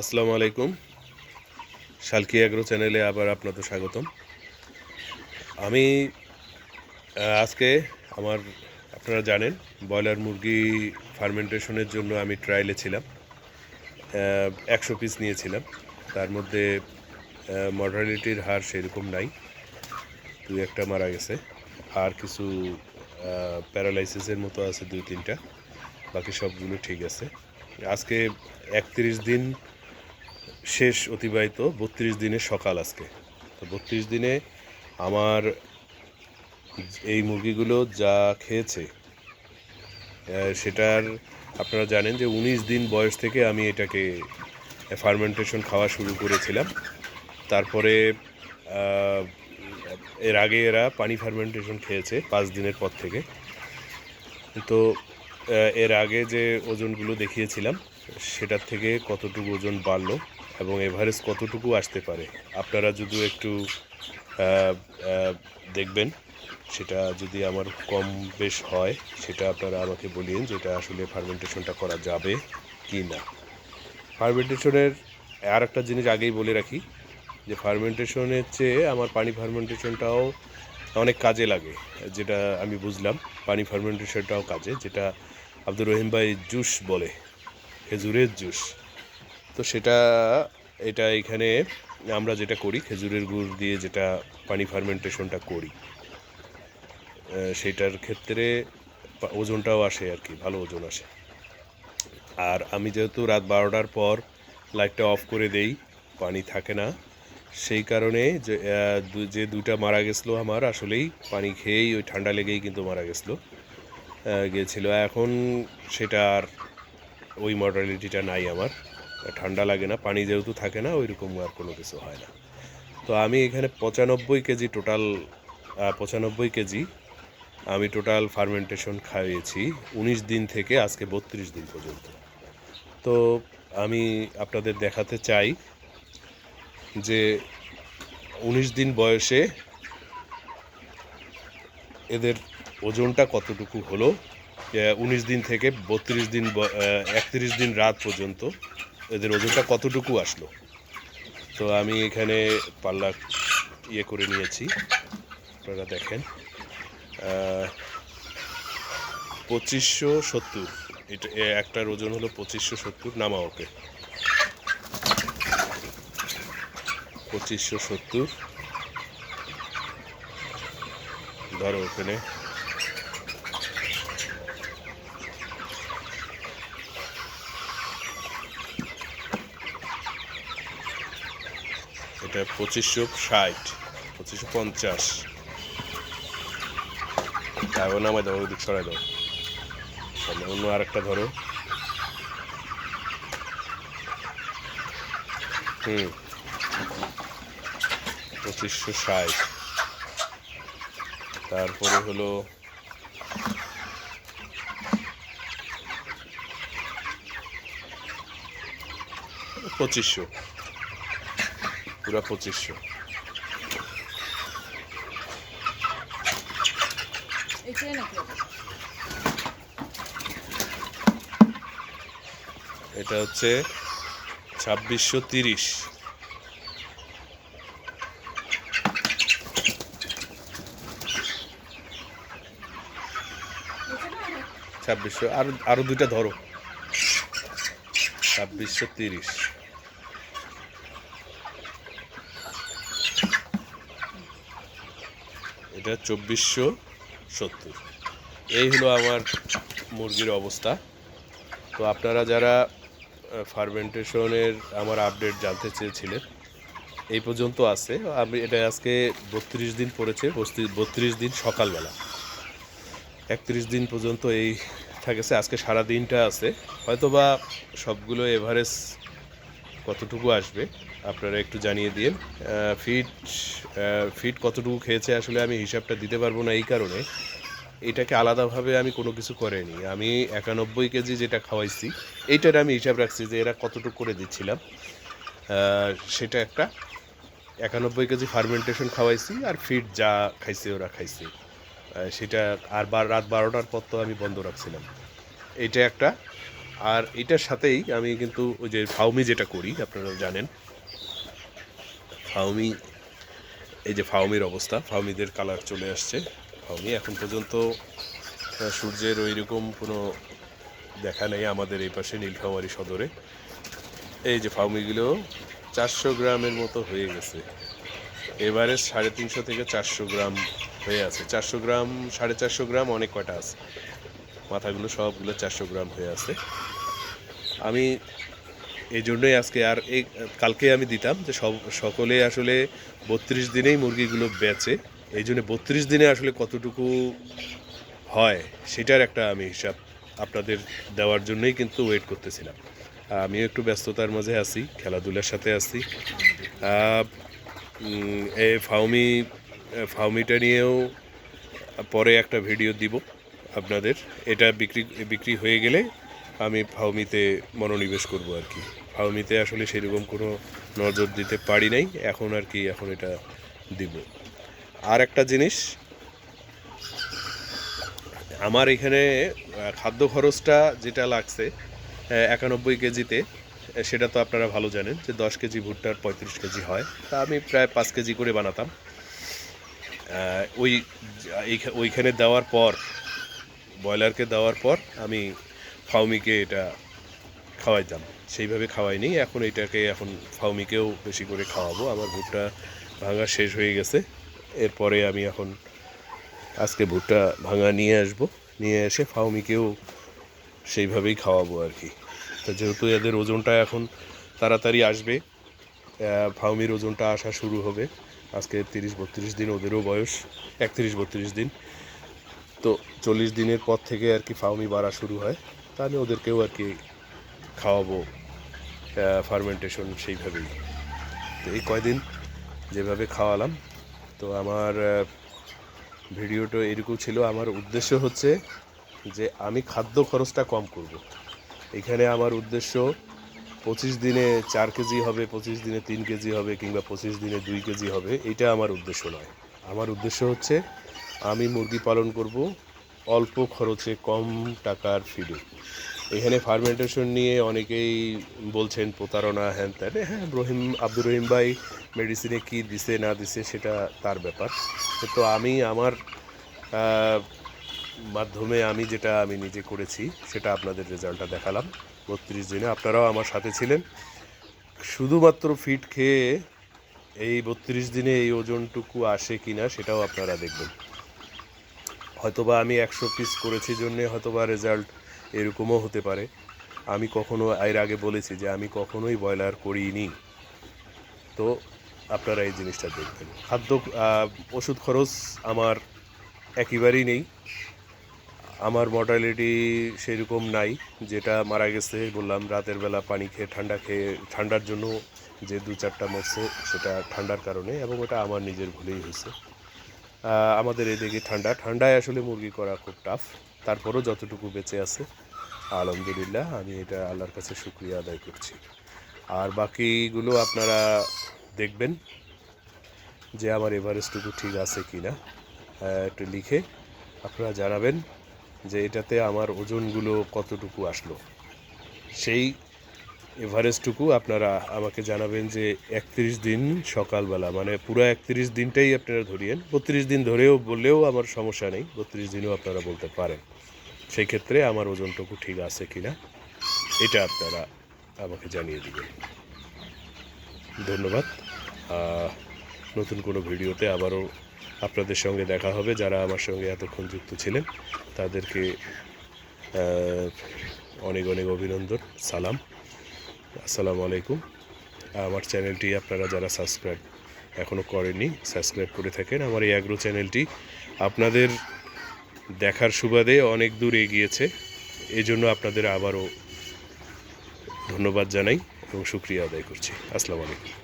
আসসালামু আলাইকুম। শালকি অ্যাগ্রো চ্যানেলে আবার আপনাদের স্বাগতম। আমি আজকে আমার, আপনারা জানেন, ব্রয়লার মুরগি ফার্মেন্টেশনের জন্য আমি ট্রায়ালে ছিলাম। একশো পিস নিয়েছিলাম। তার মধ্যে মর্টালিটির হার সেরকম নাই। দুই একটা মারা গেছে। আর কিছু প্যারালাইসিসের মতো আছে দুই তিনটা। বাকি সবগুলো ঠিক আছে। আজকে একত্রিশ দিন শেষ অতিবাহিত বত্রিশ দিনের সকাল আজকে। তো বত্রিশ দিনে আমার এই মুরগিগুলো যা খেয়েছে সেটার আপনারা জানেন যে উনিশ দিন বয়স থেকে আমি এটাকে ফার্মেন্টেশন খাওয়া শুরু করেছিলাম। তারপরে এর আগে এরা পানি ফার্মেন্টেশন খেয়েছে পাঁচ দিনের পর থেকে। তো এর আগে যে ওজনগুলো দেখিয়েছিলাম, সেটার থেকে কতটুকু ওজন বাড়লো এবং এভারেজ কতটুকু আসতে পারে? আপনারা যদি একটু দেখবেন, সেটা যদি আমার কম বেশ হয়, সেটা আপনারা আমাকে বলিয়েন যে এটা আসলে ফার্মেন্টেশনটা করা যাবে কি না। ফার্মেন্টেশনের আর একটা জিনিস আগেই বলে রাখি, যে ফার্মেন্টেশনের চেয়ে আমার পানি ফার্মেন্টেশনটাও অনেক কাজে লাগে, যেটা আমি বুঝলাম। পানি ফার্মেন্টেশনটাও কাজে, যেটা আব্দুর রহিম ভাই জুস বলে, খেজুরের জুস। তো সেটা এটা এখানে আমরা যেটা করি খেজুরের গুড় দিয়ে যেটা পানি ফার্মেন্টেশনটা করি সেটার ক্ষেত্রে ওজনটাও আসে আর কি ভালো ওজন আসে। আর আমি যেহেতু রাত বারোটার পর লাইটটা অফ করে দেই পানি থাকে না সেই কারণে যে আহ, দু- যে দুইটা মারা গেছিল আমার আসলেই পানি খেয়েই ওই ঠান্ডা লেগেই কিন্তু মারা গেছিল আহ, গিয়েছিল এখন সেটা আর ওই মডালিটিটা নাই আমার। ঠান্ডা লাগে না, পানি যেহেতু থাকে না ওই রকম আর কোনো কিছু হয় না। তো আমি এখানে পঁচানব্বই কেজি টোটাল পঁচানব্বই কেজি আমি টোটাল ফার্মেন্টেশন খাইয়েছি উনিশ দিন থেকে আজকে বত্রিশ দিন পর্যন্ত। তো আমি আপনাদের দেখাতে চাই যে উনিশ দিন বয়সে এদের ওজনটা কতটুকু হলো উনিশ দিন থেকে বত্রিশ দিন একত্রিশ দিন রাত পর্যন্ত। এদের ওজনটা কতটুকু আসলো? তো আমি এখানে পাল্লা ইয়ে করে নিয়েছি। আপনারা দেখেন। পঁচিশশো সত্তর। এটা একটার ওজন হলো পঁচিশশো সত্তর নামা ওকে পঁচিশশো সত্তর। ধরো ওখানে। এটা পঁচিশশো ষাট, পঁচিশশো পঞ্চাশ। তারপর নামাই দাও, ওদিক সরাই দাও। তাহলে অন্য আরেকটা ধরো। হুম, পঁচিশশো ষাট। তারপরে হলো পঁচিশশো। পুরা পঁচিশশো এটা হচ্ছে ছাব্বিশশো তিরিশ। ছাব্বিশশো আর আরও দুইটা ধরো। ছাব্বিশশো তিরিশ। এটা চব্বিশশো সত্তর। এই হলো আমার মুরগির অবস্থা। তো আপনারা যারা ফার্মেন্টেশনের আমার আপডেট জানতে চেয়েছিলেন, এই পর্যন্ত আছে। আমি এটা আজকে বত্রিশ দিন পড়েছে বত্রিশ দিন সকালবেলা। একত্রিশ দিন পর্যন্ত এই থাকেছে। আজকে সারা দিনটা আছে। হয়তোবা সবগুলো এভারেজ কতটুকু আসবে? আপনারা একটু জানিয়ে দিন। ফিট ফিট কতটুকু খেয়েছে আসলে আমি হিসাবটা দিতে পারব না এই কারণে। এটাকে আলাদাভাবে আমি কোনো কিছু করিনি। আমি একানব্বই কেজি যেটা খাওয়াইছি, এইটার আমি হিসাব রাখছি যে এরা কতটুকু করে দিচ্ছিলাম। সেটা একটা। একানব্বই কেজি ফার্মেন্টেশন খাওয়াইছি আর ফিট যা খাইছে ওরা খাইছে। সেটা আর বার, রাত বারোটার পর তো আমি বন্ধ রাখছিলাম। এটা একটা। আর এটার সাথেই আমি কিন্তু ওই যে ফাউমি যেটা করি আপনারা জানেন। ফাউমি এই যে ফাউমির অবস্থা ফাউমিদের কালার চলে আসছে। ফাউমি এখন পর্যন্ত সূর্যের ওই রকম কোনো দেখা নেই আমাদের এই পাশে নীলফামারী সদরে। এই যে ফাউমিগুলো চারশো গ্রামের মতো হয়ে গেছে। এবারে সাড়ে তিনশো থেকে চারশো গ্রাম হয়ে আছে। চারশো গ্রাম, সাড়ে চারশো গ্রাম অনেক কটা আছে? মাথাগুলো সবগুলো চারশো গ্রাম হয়ে আছে। আমি এই জন্যই আজকে আর এই, কালকে আমি দিতাম যে সব, সকলে আসলে বত্রিশ দিনেই মুরগিগুলো বেচে, এই জন্য বত্রিশ দিনে আসলে কতটুকু হয় সেটার একটা আমি হিসাব আপনাদের দেওয়ার জন্যই কিন্তু ওয়েট করতেছিলাম। আমিও একটু ব্যস্ততার মাঝে আছি, খেলাধুলার সাথে আছি। এই ফাউমি, ফাউমিটা নিয়েও পরে একটা ভিডিও দিব। আপনাদের। এটা বিক্রি বিক্রি হয়ে গেলে আমি ফাউমিতে মনোনিবেশ করব আর কি। ফাউমিতে আসলে সেরকম কোনো নজর দিতে পারি নাই। এখন আর কি, এখন এটা দিব। আর একটা জিনিস, আমার এখানে খাদ্য খরচটা যেটা লাগছে একানব্বই কেজিতে সেটা তো আপনারা ভালো জানেন যে দশ কেজি ভুট্টার পঁয়ত্রিশ কেজি হয়। তা আমি প্রায় পাঁচ কেজি করে বানাতাম। ওই ওইখানে দেওয়ার পর ব্রয়লারকে দেওয়ার পর আমি ফাউমিকে এটা খাওয়াইতাম। সেইভাবে খাওয়াইনি, এখন এটাকে এখন ফাউমিকেও বেশি করে খাওয়াবো। আমার ভুট্টা ভাঙা শেষ হয়ে গেছে। এরপরে আমি এখন আজকে ভুট্টা ভাঙা নিয়ে আসব। নিয়ে এসে ফাউমিকেও সেইভাবেই খাওয়াবো আর কি। তো যেহেতু এদের ওজনটা এখন তাড়াতাড়ি আসবে ফাউমির ওজনটা আসা শুরু হবে। আজকে তিরিশ বত্রিশ দিন, ওদেরও বয়স একত্রিশ বত্রিশ দিন। তো চল্লিশ দিনের পর থেকে আর কি ফাউমি বাড়া শুরু হয় তা আমি ওদেরকেও আর কি খাওয়াবো ফার্মেন্টেশন সেইভাবেই। তো এই কয়দিন যেভাবে খাওয়ালাম, তো আমার ভিডিওটা এরকম ছিল। আমার উদ্দেশ্য হচ্ছে যে আমি খাদ্য খরচটা কম করব। এখানে আমার উদ্দেশ্য পঁচিশ দিনে চার কেজি হবে, পঁচিশ দিনে তিন কেজি হবে কিংবা পঁচিশ দিনে দুই কেজি হবে, এটা আমার উদ্দেশ্য নয়। আমার উদ্দেশ্য হচ্ছে আমি মুরগি পালন করব, অল্প খরচে কম টাকার ফিডে এখানে ফার্মেন্টেশন নিয়ে অনেকেই বলছেন প্রতারণা, হ্যান ত্যান। হ্যাঁ রহিম, আব্দুর রহিম ভাই মেডিসিনে কি দিছে, না দিছে, সেটা তার ব্যাপার। তো আমি আমার মাধ্যমে আমি যেটা আমি নিজে করেছি, সেটা আপনাদের রেজাল্টটা দেখালাম। বত্রিশ দিনে আপনারাও আমার সাথে ছিলেন। শুধুমাত্র ফিট খেয়ে এই বত্রিশ দিনে এই ওজনটুকু আসে কিনা, সেটাও আপনারা দেখবেন। হয়তোবা আমি একশো পিস করেছি জন্যে হয়তোবা রেজাল্ট এরকমও হতে পারে। আমি কখনো এর আগে বলেছি যে আমি কখনোই ব্রয়লার করিনি। তো আপনারা এই জিনিসটা দেখবেন। খাদ্য ওষুধ খরচ আমার একেবারেই নেই। আমার মর্টালিটি সেরকম নাই, যেটা মারা গেছে বললাম, রাতের বেলা পানি খেয়ে, ঠান্ডা খেয়ে, ঠান্ডার জন্য যে দু চারটা মরছে সেটা ঠান্ডার কারণে এবং ওটা আমার নিজের ভুলেই হয়েছে। আমাদের এদিকে ঠান্ডা। ঠান্ডায় আসলে মুরগি করা খুব টাফ তারপরও যতটুকু বেঁচে আছে, আলহামদুলিল্লাহ, আমি এটা আল্লাহর কাছে শুক্রিয়া আদায় করছি। আর বাকিগুলো আপনারা দেখবেন যে আমার এভারেস্টটুকু ঠিক আছে কি না একটু লিখে আপনারা জানাবেন যে এটাতে আমার ওজনগুলো কতটুকু আসলো। সেই এভারেস্টটুকু আপনারা আমাকে জানাবেন যে একত্রিশ দিন সকালবেলা মানে পুরো একত্রিশ দিনটাই আপনারা ধরিয়েন। বত্রিশ দিন ধরেও বললেও আমার সমস্যা নেই, বত্রিশ দিনও আপনারা বলতে পারেন। সেই ক্ষেত্রে আমার ওজনটুকু ঠিক আছে কি না এটা আপনারা আমাকে জানিয়ে দিবেন। ধন্যবাদ। নতুন কোনো ভিডিওতে আবারও আপনাদের সঙ্গে দেখা হবে। যারা আমার সঙ্গে এতক্ষণ যুক্ত ছিলেন, তাদেরকে অনেক অনেক অভিনন্দন, সালাম। আসসালামু আলাইকুম। আমার চ্যানেলটি আপনারা যারা সাবস্ক্রাইব এখনও করেননি, সাবস্ক্রাইব করে থাকেন। আমার এই অ্যাগ্রো চ্যানেলটি আপনাদের দেখার সুবাদে অনেক দূর এগিয়েছে। এই জন্য আপনাদের আবারও ধন্যবাদ জানাই এবং শুক্রিয়া আদায় করছি। আসসালামু আলাইকুম।